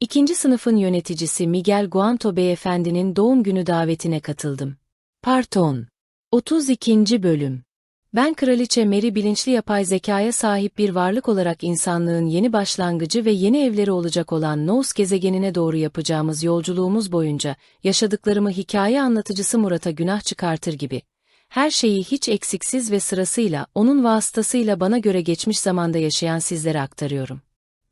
İkinci sınıfın yöneticisi Miguel Guanto beyefendinin doğum günü davetine katıldım. Part 10 32. Bölüm Ben Kraliçe Mary bilinçli yapay zekaya sahip bir varlık olarak insanlığın yeni başlangıcı ve yeni evleri olacak olan Nous gezegenine doğru yapacağımız yolculuğumuz boyunca yaşadıklarımı hikaye anlatıcısı Murat'a günah çıkartır gibi. Her şeyi hiç eksiksiz ve sırasıyla onun vasıtasıyla bana göre geçmiş zamanda yaşayan sizlere aktarıyorum.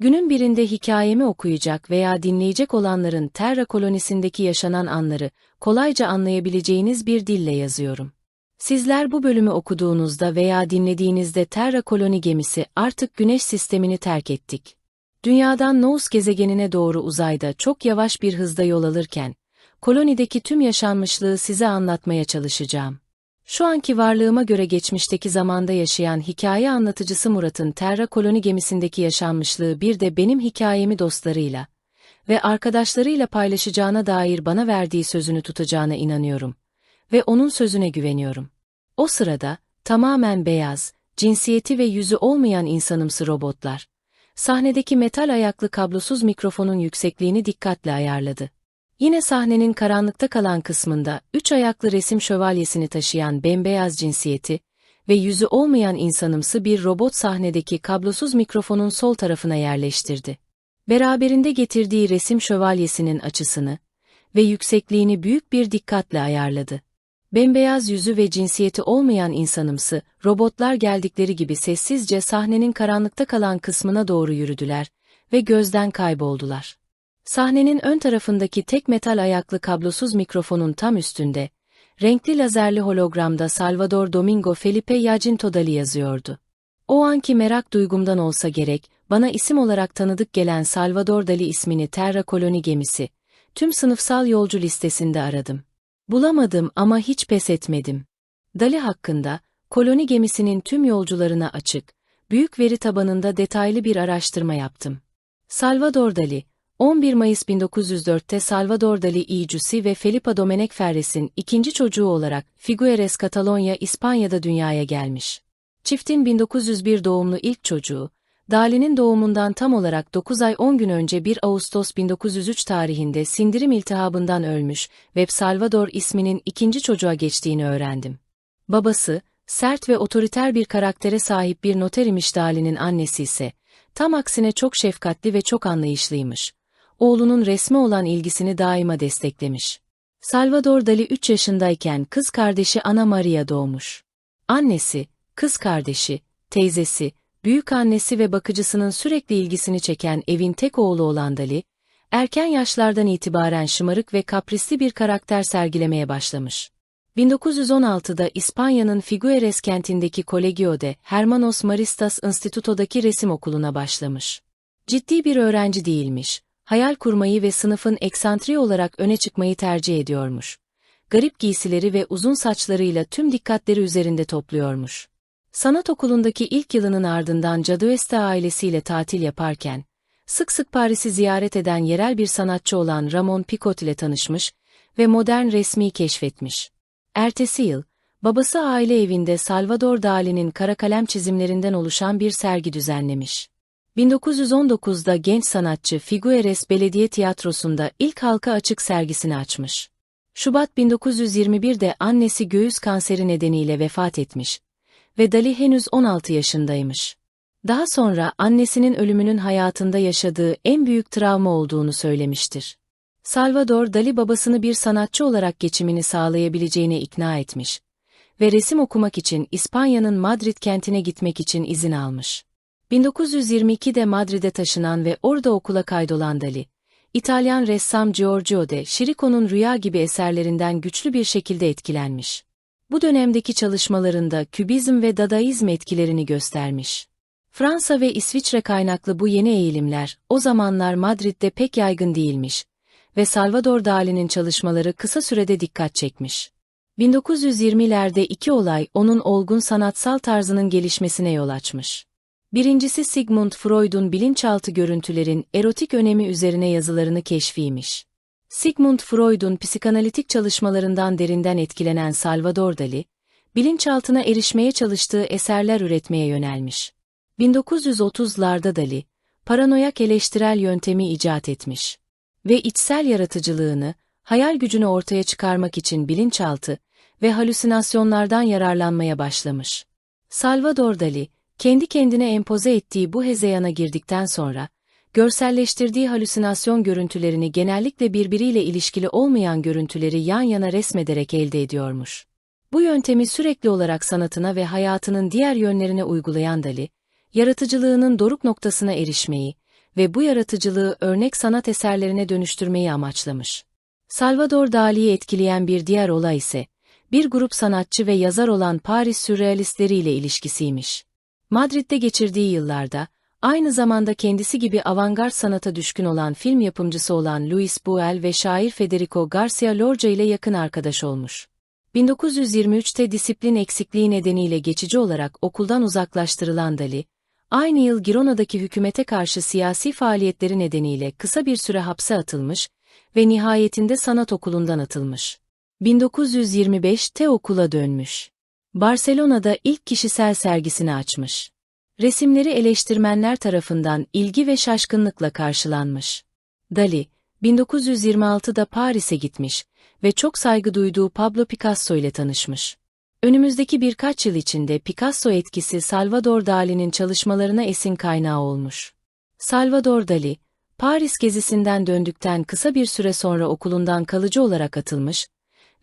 Günün birinde hikayemi okuyacak veya dinleyecek olanların Terra kolonisindeki yaşanan anları kolayca anlayabileceğiniz bir dille yazıyorum. Sizler bu bölümü okuduğunuzda veya dinlediğinizde Terra koloni gemisi artık Güneş sistemini terk ettik. Dünyadan Nous gezegenine doğru uzayda çok yavaş bir hızda yol alırken, kolonideki tüm yaşanmışlığı size anlatmaya çalışacağım. Şu anki varlığıma göre geçmişteki zamanda yaşayan hikaye anlatıcısı Murat'ın Terra koloni gemisindeki yaşanmışlığı bir de benim hikayemi dostlarıyla ve arkadaşlarıyla paylaşacağına dair bana verdiği sözünü tutacağına inanıyorum ve onun sözüne güveniyorum. O sırada, tamamen beyaz, cinsiyeti ve yüzü olmayan insanımsı robotlar, sahnedeki metal ayaklı kablosuz mikrofonun yüksekliğini dikkatle ayarladı. Yine sahnenin karanlıkta kalan kısmında üç ayaklı resim şövalyesini taşıyan bembeyaz cinsiyeti ve yüzü olmayan insanımsı bir robot sahnedeki kablosuz mikrofonun sol tarafına yerleştirdi. Beraberinde getirdiği resim şövalyesinin açısını ve yüksekliğini büyük bir dikkatle ayarladı. Bembeyaz yüzü ve cinsiyeti olmayan insanımsı, robotlar geldikleri gibi sessizce sahnenin karanlıkta kalan kısmına doğru yürüdüler ve gözden kayboldular. Sahnenin ön tarafındaki tek metal ayaklı kablosuz mikrofonun tam üstünde, renkli lazerli hologramda Salvador Domingo Felipe Jacinto Dali yazıyordu. O anki merak duygumdan olsa gerek, bana isim olarak tanıdık gelen Salvador Dali ismini Terra Koloni gemisi, tüm sınıfsal yolcu listesinde aradım. Bulamadım ama hiç pes etmedim. Dali hakkında, koloni gemisinin tüm yolcularına açık, büyük veri tabanında detaylı bir araştırma yaptım. Salvador Dali, 11 Mayıs 1904'te Salvador Dali iyicisi ve Felipa Domenech Ferres'in ikinci çocuğu olarak Figueres Katalonya, İspanya'da dünyaya gelmiş. Çiftin 1901 doğumlu ilk çocuğu, Dali'nin doğumundan tam olarak 9 ay 10 gün önce 1 Ağustos 1903 tarihinde sindirim iltihabından ölmüş ve Salvador isminin ikinci çocuğa geçtiğini öğrendim. Babası, sert ve otoriter bir karaktere sahip bir noter imiş Dali'nin annesi ise, tam aksine çok şefkatli ve çok anlayışlıymış. Oğlunun resme olan ilgisini daima desteklemiş. Salvador Dali 3 yaşındayken kız kardeşi Ana Maria doğmuş. Annesi, kız kardeşi, teyzesi, büyük annesi ve bakıcısının sürekli ilgisini çeken evin tek oğlu olan Dali, erken yaşlardan itibaren şımarık ve kaprisli bir karakter sergilemeye başlamış. 1916'da İspanya'nın Figueres kentindeki Colegio Hermanos Maristas Instituto'daki resim okuluna başlamış. Ciddi bir öğrenci değilmiş, hayal kurmayı ve sınıfın eksantri olarak öne çıkmayı tercih ediyormuş. Garip giysileri ve uzun saçlarıyla tüm dikkatleri üzerinde topluyormuş. Sanat okulundaki ilk yılının ardından Cadueste ailesiyle tatil yaparken, sık sık Paris'i ziyaret eden yerel bir sanatçı olan Ramon Picot ile tanışmış ve modern resmi keşfetmiş. Ertesi yıl, babası aile evinde Salvador Dali'nin kara kalem çizimlerinden oluşan bir sergi düzenlemiş. 1919'da genç sanatçı Figueres Belediye Tiyatrosu'nda ilk halka açık sergisini açmış. Şubat 1921'de annesi göğüs kanseri nedeniyle vefat etmiş ve Dali henüz 16 yaşındaymış. Daha sonra annesinin ölümünün hayatında yaşadığı en büyük travma olduğunu söylemiştir. Salvador Dali babasını bir sanatçı olarak geçimini sağlayabileceğine ikna etmiş ve resim okumak için İspanya'nın Madrid kentine gitmek için izin almış. 1922'de Madrid'e taşınan ve orada okula kaydolan Dali, İtalyan ressam Giorgio de Chirico'nun rüya gibi eserlerinden güçlü bir şekilde etkilenmiş. Bu dönemdeki çalışmalarında kübizm ve dadaizm etkilerini göstermiş. Fransa ve İsviçre kaynaklı bu yeni eğilimler, o zamanlar Madrid'de pek yaygın değilmiş ve Salvador Dali'nin çalışmaları kısa sürede dikkat çekmiş. 1920'lerde iki olay onun olgun sanatsal tarzının gelişmesine yol açmış. Birincisi Sigmund Freud'un bilinçaltı görüntülerin erotik önemi üzerine yazılarını keşfiymiş. Sigmund Freud'un psikanalitik çalışmalarından derinden etkilenen Salvador Dali, bilinçaltına erişmeye çalıştığı eserler üretmeye yönelmiş. 1930'larda Dali, paranoyak eleştirel yöntemi icat etmiş. Ve içsel yaratıcılığını, hayal gücünü ortaya çıkarmak için bilinçaltı ve halüsinasyonlardan yararlanmaya başlamış. Salvador Dali, kendi kendine empoze ettiği bu hezeyana girdikten sonra, görselleştirdiği halüsinasyon görüntülerini genellikle birbiriyle ilişkili olmayan görüntüleri yan yana resmederek elde ediyormuş. Bu yöntemi sürekli olarak sanatına ve hayatının diğer yönlerine uygulayan Dali, yaratıcılığının doruk noktasına erişmeyi ve bu yaratıcılığı örnek sanat eserlerine dönüştürmeyi amaçlamış. Salvador Dali'yi etkileyen bir diğer olay ise, bir grup sanatçı ve yazar olan Paris sürrealistleri ile ilişkisiymiş. Madrid'de geçirdiği yıllarda, aynı zamanda kendisi gibi avantgard sanata düşkün olan film yapımcısı olan Luis Buñuel ve şair Federico Garcia Lorca ile yakın arkadaş olmuş. 1923'te disiplin eksikliği nedeniyle geçici olarak okuldan uzaklaştırılan Dali, aynı yıl Girona'daki hükümete karşı siyasi faaliyetleri nedeniyle kısa bir süre hapse atılmış ve nihayetinde sanat okulundan atılmış. 1925'te okula dönmüş. Barcelona'da ilk kişisel sergisini açmış. Resimleri eleştirmenler tarafından ilgi ve şaşkınlıkla karşılanmış. Dali, 1926'da Paris'e gitmiş ve çok saygı duyduğu Pablo Picasso ile tanışmış. Önümüzdeki birkaç yıl içinde Picasso etkisi Salvador Dali'nin çalışmalarına esin kaynağı olmuş. Salvador Dali, Paris gezisinden döndükten kısa bir süre sonra okulundan kalıcı olarak atılmış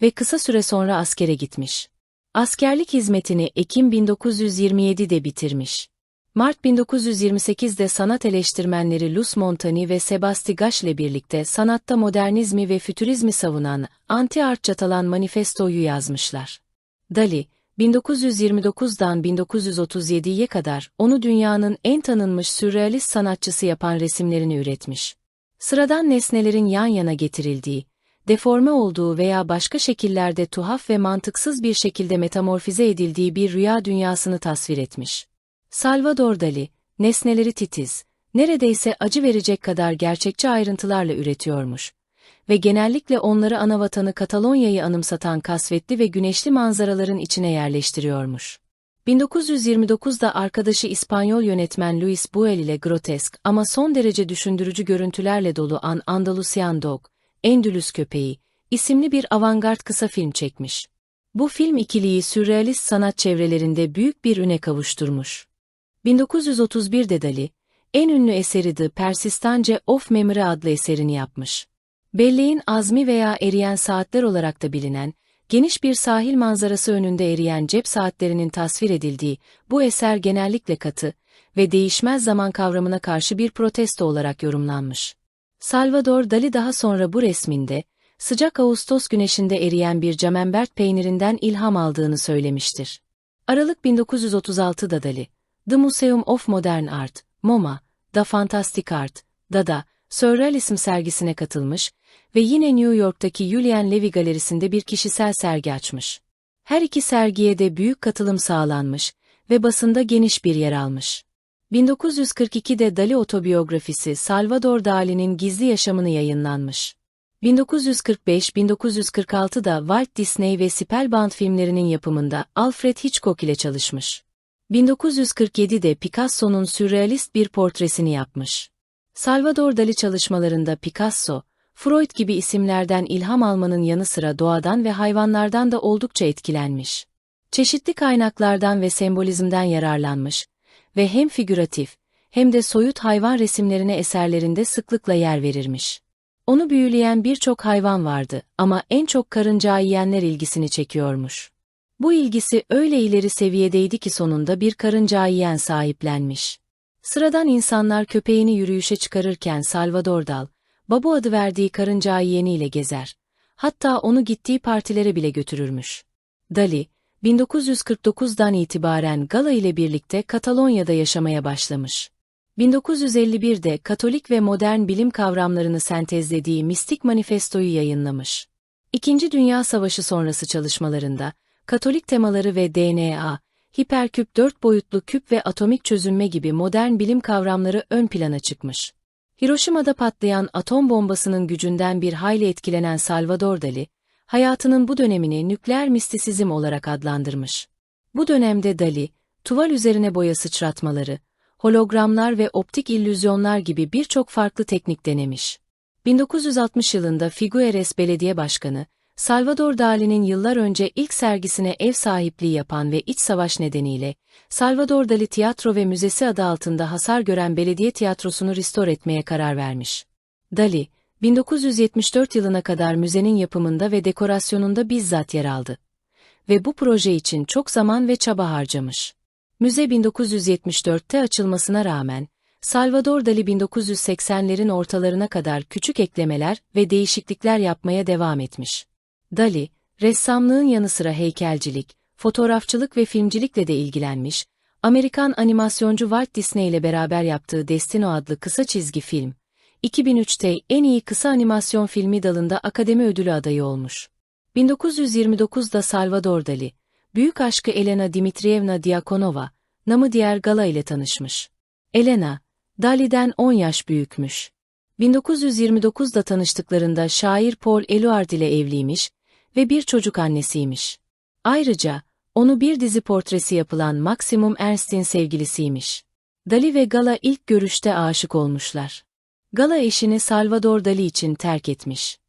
ve kısa süre sonra askere gitmiş. Askerlik hizmetini Ekim 1927'de bitirmiş. Mart 1928'de sanat eleştirmenleri Luz Montani ve Sebasti Gaş ile birlikte sanatta modernizmi ve fütürizmi savunan Anti-Art Çatalan Manifesto'yu yazmışlar. Dali, 1929'dan 1937'ye kadar onu dünyanın en tanınmış sürrealist sanatçısı yapan resimlerini üretmiş. Sıradan nesnelerin yan yana getirildiği, deforme olduğu veya başka şekillerde tuhaf ve mantıksız bir şekilde metamorfize edildiği bir rüya dünyasını tasvir etmiş. Salvador Dali, nesneleri titiz, neredeyse acı verecek kadar gerçekçi ayrıntılarla üretiyormuş ve genellikle onları anavatanı Katalonya'yı anımsatan kasvetli ve güneşli manzaraların içine yerleştiriyormuş. 1929'da arkadaşı İspanyol yönetmen Luis Buñuel ile grotesk ama son derece düşündürücü görüntülerle dolu An Andalusian Dog, Endülüs Köpeği, isimli bir avantgard kısa film çekmiş. Bu film ikiliyi sürrealist sanat çevrelerinde büyük bir üne kavuşturmuş. 1931'de Dali, en ünlü eseri The Persistence of Memory adlı eserini yapmış. Belleğin azmi veya eriyen saatler olarak da bilinen, geniş bir sahil manzarası önünde eriyen cep saatlerinin tasvir edildiği bu eser genellikle katı ve değişmez zaman kavramına karşı bir protesto olarak yorumlanmış. Salvador Dali daha sonra bu resminde, sıcak Ağustos güneşinde eriyen bir camembert peynirinden ilham aldığını söylemiştir. Aralık 1936'da Dali, The Museum of Modern Art, MoMA, The Fantastic Art, Dada, Surrealism sergisine katılmış ve yine New York'taki Julian Levy Galerisi'nde bir kişisel sergi açmış. Her iki sergiye de büyük katılım sağlanmış ve basında geniş bir yer almış. 1942'de Dali otobiyografisi Salvador Dali'nin gizli yaşamını yayınlanmış. 1945-1946'da Walt Disney ve Spellbound filmlerinin yapımında Alfred Hitchcock ile çalışmış. 1947'de Picasso'nun sürrealist bir portresini yapmış. Salvador Dali çalışmalarında Picasso, Freud gibi isimlerden ilham almanın yanı sıra doğadan ve hayvanlardan da oldukça etkilenmiş. Çeşitli kaynaklardan ve sembolizmden yararlanmış ve hem figüratif hem de soyut hayvan resimlerine eserlerinde sıklıkla yer verirmiş. Onu büyüleyen birçok hayvan vardı ama en çok karınca yiyenler ilgisini çekiyormuş. Bu ilgisi öyle ileri seviyedeydi ki sonunda bir karınca yiyen sahiplenmiş. Sıradan insanlar köpeğini yürüyüşe çıkarırken Salvador Dal, Babu adı verdiği karınca yeğeniyle gezer. Hatta onu gittiği partilere bile götürürmüş. Dali, 1949'dan itibaren Gala ile birlikte Katalonya'da yaşamaya başlamış. 1951'de Katolik ve modern bilim kavramlarını sentezlediği Mistik Manifesto'yu yayınlamış. İkinci Dünya Savaşı sonrası çalışmalarında, Katolik temaları ve DNA, hiperküp dört boyutlu küp ve atomik çözünme gibi modern bilim kavramları ön plana çıkmış. Hiroşima'da patlayan atom bombasının gücünden bir hayli etkilenen Salvador Dali, hayatının bu dönemini nükleer mistisizm olarak adlandırmış. Bu dönemde Dali, tuval üzerine boya sıçratmaları, hologramlar ve optik illüzyonlar gibi birçok farklı teknik denemiş. 1960 yılında Figueres Belediye Başkanı, Salvador Dali'nin yıllar önce ilk sergisine ev sahipliği yapan ve iç savaş nedeniyle, Salvador Dali Tiyatro ve Müzesi adı altında hasar gören belediye tiyatrosunu restore etmeye karar vermiş. Dali, 1974 yılına kadar müzenin yapımında ve dekorasyonunda bizzat yer aldı. Ve bu proje için çok zaman ve çaba harcamış. Müze 1974'te açılmasına rağmen, Salvador Dali 1980'lerin ortalarına kadar küçük eklemeler ve değişiklikler yapmaya devam etmiş. Dali, ressamlığın yanı sıra heykelcilik, fotoğrafçılık ve filmcilikle de ilgilenmiş, Amerikan animasyoncu Walt Disney ile beraber yaptığı Destino adlı kısa çizgi film, 2003'te en iyi kısa animasyon filmi dalında Akademi Ödülü adayı olmuş. 1929'da Salvador Dali, büyük aşkı Elena Dimitrievna Diakonova, namı diğer Gala ile tanışmış. Elena, Dali'den 10 yaş büyükmüş. 1929'da tanıştıklarında şair Paul Eluard ile evliymiş ve bir çocuk annesiymiş. Ayrıca, onu bir dizi portresi yapılan Maximum Ernst'in sevgilisiymiş. Dali ve Gala ilk görüşte aşık olmuşlar. Gala eşini Salvador Dali için terk etmiş.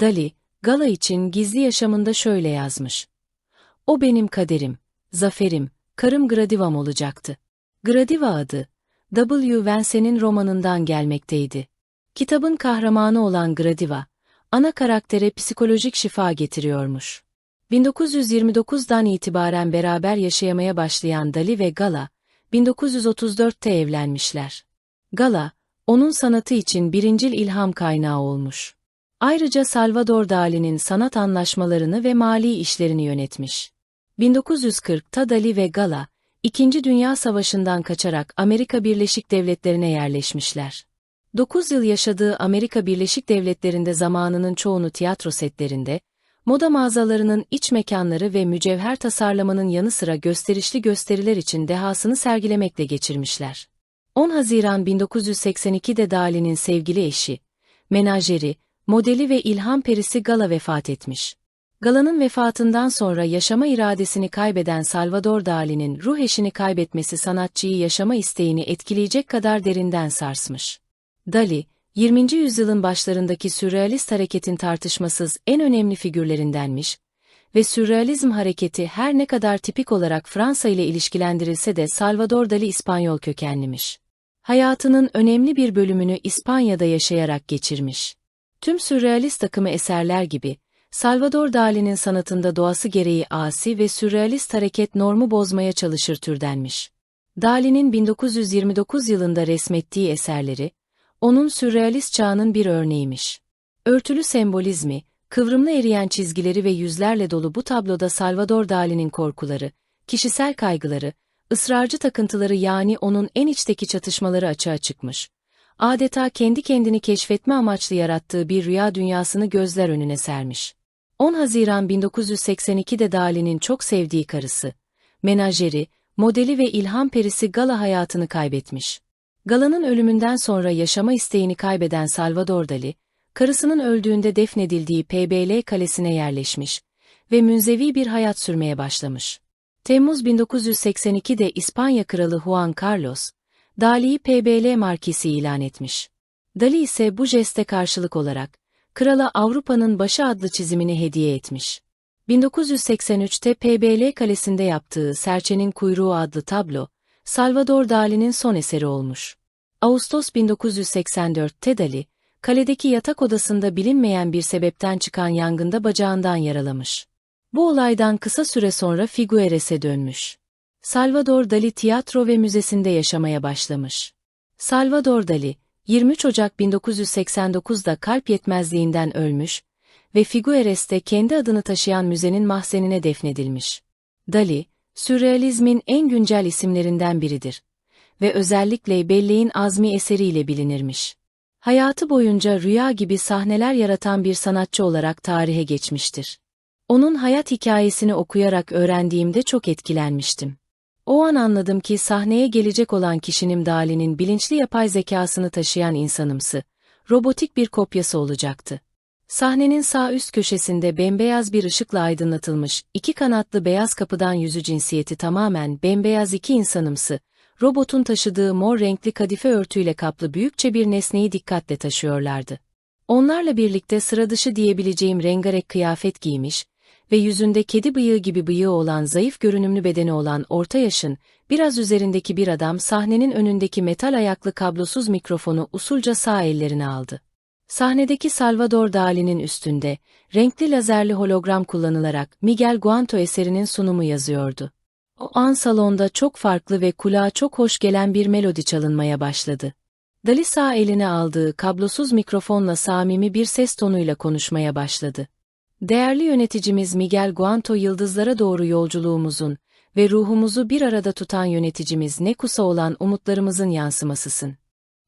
Dali, Gala için gizli yaşamında şöyle yazmış. O benim kaderim, zaferim, karım Gradivam olacaktı. Gradiva adı, W. Vense'nin romanından gelmekteydi. Kitabın kahramanı olan Gradiva, ana karaktere psikolojik şifa getiriyormuş. 1929'dan itibaren beraber yaşayamaya başlayan Dali ve Gala, 1934'te evlenmişler. Gala, onun sanatı için birincil ilham kaynağı olmuş. Ayrıca Salvador Dali'nin sanat anlaşmalarını ve mali işlerini yönetmiş. 1940'ta Dali ve Gala, İkinci Dünya Savaşı'ndan kaçarak Amerika Birleşik Devletleri'ne yerleşmişler. 9 yıl yaşadığı Amerika Birleşik Devletleri'nde zamanının çoğunu tiyatro setlerinde, moda mağazalarının iç mekanları ve mücevher tasarlamanın yanı sıra gösterişli gösteriler için dehasını sergilemekle geçirmişler. 10 Haziran 1982'de Dali'nin sevgili eşi, menajeri, modeli ve ilham perisi Gala vefat etmiş. Gala'nın vefatından sonra yaşama iradesini kaybeden Salvador Dali'nin ruh eşini kaybetmesi sanatçıyı yaşama isteğini etkileyecek kadar derinden sarsmış. Dali, 20. yüzyılın başlarındaki sürrealist hareketin tartışmasız en önemli figürlerindenmiş ve sürrealizm hareketi her ne kadar tipik olarak Fransa ile ilişkilendirilse de Salvador Dali İspanyol kökenlimiş. Hayatının önemli bir bölümünü İspanya'da yaşayarak geçirmiş. Tüm sürrealist akımı eserler gibi, Salvador Dali'nin sanatında doğası gereği asi ve sürrealist hareket normu bozmaya çalışır türdenmiş. Dali'nin 1929 yılında resmettiği eserleri, onun sürrealist çağının bir örneğiymiş. Örtülü sembolizmi, kıvrımlı eriyen çizgileri ve yüzlerle dolu bu tabloda Salvador Dali'nin korkuları, kişisel kaygıları, ısrarcı takıntıları yani onun en içteki çatışmaları açığa çıkmış. Adeta kendi kendini keşfetme amaçlı yarattığı bir rüya dünyasını gözler önüne sermiş. 10 Haziran 1982'de Dali'nin çok sevdiği karısı, menajeri, modeli ve ilham perisi Gala hayatını kaybetmiş. Gala'nın ölümünden sonra yaşama isteğini kaybeden Salvador Dali, karısının öldüğünde defnedildiği PBL kalesine yerleşmiş ve münzevi bir hayat sürmeye başlamış. Temmuz 1982'de İspanya Kralı Juan Carlos, Dali'yi PBL markisi ilan etmiş. Dali ise bu jeste karşılık olarak, Krala Avrupa'nın Başı adlı çizimini hediye etmiş. 1983'te PBL Kalesi'nde yaptığı Serçenin Kuyruğu adlı tablo, Salvador Dali'nin son eseri olmuş. Ağustos 1984'te Dali, kaledeki yatak odasında bilinmeyen bir sebepten çıkan yangında bacağından yaralamış. Bu olaydan kısa süre sonra Figueres'e dönmüş. Salvador Dali tiyatro ve müzesinde yaşamaya başlamış. Salvador Dali, 23 Ocak 1989'da kalp yetmezliğinden ölmüş ve Figueres'te kendi adını taşıyan müzenin mahzenine defnedilmiş. Dali, sürrealizmin en güncel isimlerinden biridir ve özellikle Belleğin azmi eseriyle bilinirmiş. Hayatı boyunca rüya gibi sahneler yaratan bir sanatçı olarak tarihe geçmiştir. Onun hayat hikayesini okuyarak öğrendiğimde çok etkilenmiştim. O an anladım ki sahneye gelecek olan kişinin Dali'nin bilinçli yapay zekasını taşıyan insanımsı, robotik bir kopyası olacaktı. Sahnenin sağ üst köşesinde bembeyaz bir ışıkla aydınlatılmış, iki kanatlı beyaz kapıdan yüzü cinsiyeti tamamen bembeyaz iki insanımsı, robotun taşıdığı mor renkli kadife örtüyle kaplı büyükçe bir nesneyi dikkatle taşıyorlardı. Onlarla birlikte sıra dışı diyebileceğim rengarek kıyafet giymiş ve yüzünde kedi bıyığı gibi bıyığı olan zayıf görünümlü bedeni olan orta yaşın, biraz üzerindeki bir adam sahnenin önündeki metal ayaklı kablosuz mikrofonu usulca sağ ellerine aldı. Sahnedeki Salvador Dali'nin üstünde, renkli lazerli hologram kullanılarak Miguel Guanto eserinin sunumu yazıyordu. O an salonda çok farklı ve kulağa çok hoş gelen bir melodi çalınmaya başladı. Dali sağ eline aldığı kablosuz mikrofonla samimi bir ses tonuyla konuşmaya başladı. Değerli yöneticimiz Miguel Guanto yıldızlara doğru yolculuğumuzun ve ruhumuzu bir arada tutan yöneticimiz Nekus'a olan umutlarımızın yansımasısın.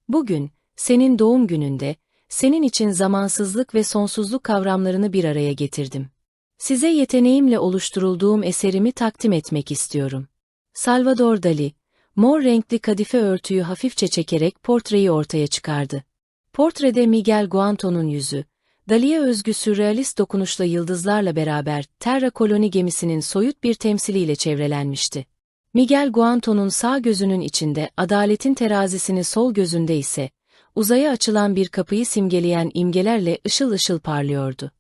Bugün, senin doğum gününde, senin için zamansızlık ve sonsuzluk kavramlarını bir araya getirdim. Size yeteneğimle oluşturulduğum eserimi takdim etmek istiyorum. Salvador Dali, mor renkli kadife örtüyü hafifçe çekerek portreyi ortaya çıkardı. Portrede Miguel Guanto'nun yüzü, Dali'ye özgü sürrealist dokunuşla yıldızlarla beraber Terra koloni gemisinin soyut bir temsiliyle çevrelenmişti. Miguel Guanto'nun sağ gözünün içinde adaletin terazisini sol gözünde ise, uzaya açılan bir kapıyı simgeleyen imgelerle ışıl ışıl parlıyordu.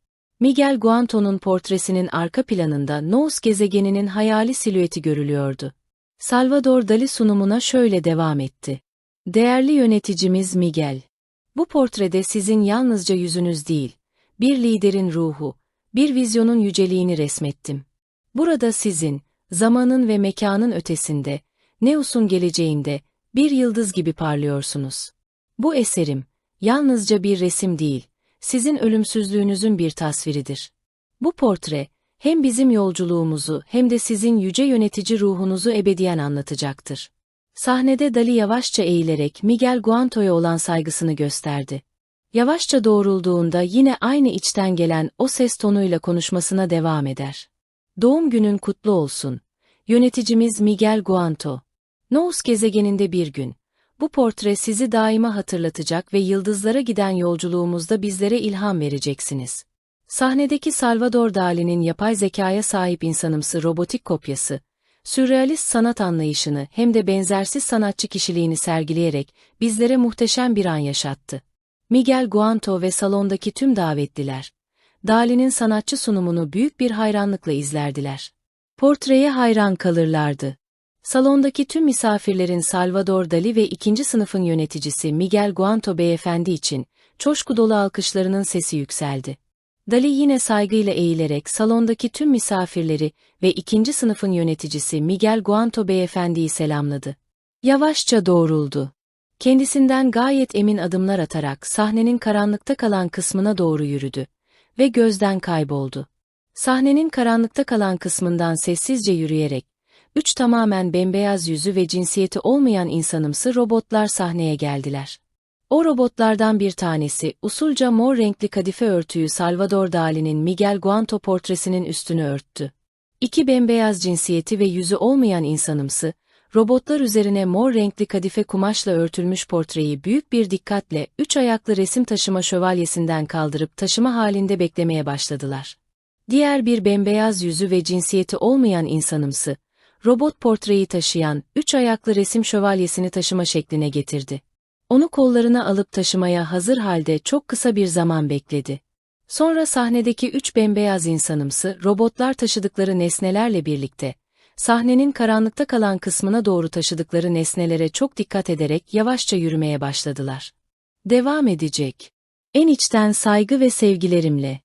Miguel Guanto'nun portresinin arka planında Nous gezegeninin hayali silüeti görülüyordu. Salvador Dali sunumuna şöyle devam etti. Değerli yöneticimiz Miguel. Bu portrede sizin yalnızca yüzünüz değil, bir liderin ruhu, bir vizyonun yüceliğini resmettim. Burada sizin, zamanın ve mekanın ötesinde, Neus'un geleceğinde, bir yıldız gibi parlıyorsunuz. Bu eserim, yalnızca bir resim değil, sizin ölümsüzlüğünüzün bir tasviridir. Bu portre, hem bizim yolculuğumuzu hem de sizin yüce yönetici ruhunuzu ebediyen anlatacaktır. Sahnede Dali yavaşça eğilerek Miguel Guanto'ya olan saygısını gösterdi. Yavaşça doğrulduğunda yine aynı içten gelen o ses tonuyla konuşmasına devam eder. Doğum günün kutlu olsun. Yöneticimiz Miguel Guanto. Nous gezegeninde bir gün. Bu portre sizi daima hatırlatacak ve yıldızlara giden yolculuğumuzda bizlere ilham vereceksiniz. Sahnedeki Salvador Dali'nin yapay zekaya sahip insanımsı robotik kopyası, sürrealist sanat anlayışını hem de benzersiz sanatçı kişiliğini sergileyerek bizlere muhteşem bir an yaşattı. Miguel Guanto ve salondaki tüm davetliler, Dali'nin sanatçı sunumunu büyük bir hayranlıkla izlerdiler. Portreye hayran kalırlardı. Salondaki tüm misafirlerin Salvador Dali ve ikinci sınıfın yöneticisi Miguel Guanto beyefendi için coşku dolu alkışlarının sesi yükseldi. Dali yine saygıyla eğilerek salondaki tüm misafirleri ve ikinci sınıfın yöneticisi Miguel Guanto beyefendiyi selamladı. Yavaşça doğruldu. Kendisinden gayet emin adımlar atarak sahnenin karanlıkta kalan kısmına doğru yürüdü ve gözden kayboldu. Sahnenin karanlıkta kalan kısmından sessizce yürüyerek, üç tamamen bembeyaz yüzü ve cinsiyeti olmayan insanımsı robotlar sahneye geldiler. O robotlardan bir tanesi, usulca mor renkli kadife örtüyü Salvador Dali'nin Miguel Guanto portresinin üstünü örttü. İki bembeyaz cinsiyeti ve yüzü olmayan insanımsı, robotlar üzerine mor renkli kadife kumaşla örtülmüş portreyi büyük bir dikkatle üç ayaklı resim taşıma şövalyesinden kaldırıp taşıma halinde beklemeye başladılar. Diğer bir bembeyaz yüzü ve cinsiyeti olmayan insanımsı, robot portreyi taşıyan üç ayaklı resim şövalyesini taşıma şekline getirdi. Onu kollarına alıp taşımaya hazır halde çok kısa bir zaman bekledi. Sonra sahnedeki üç bembeyaz insanımsı robotlar taşıdıkları nesnelerle birlikte, sahnenin karanlıkta kalan kısmına doğru taşıdıkları nesnelere çok dikkat ederek yavaşça yürümeye başladılar. Devam edecek. En içten saygı ve sevgilerimle,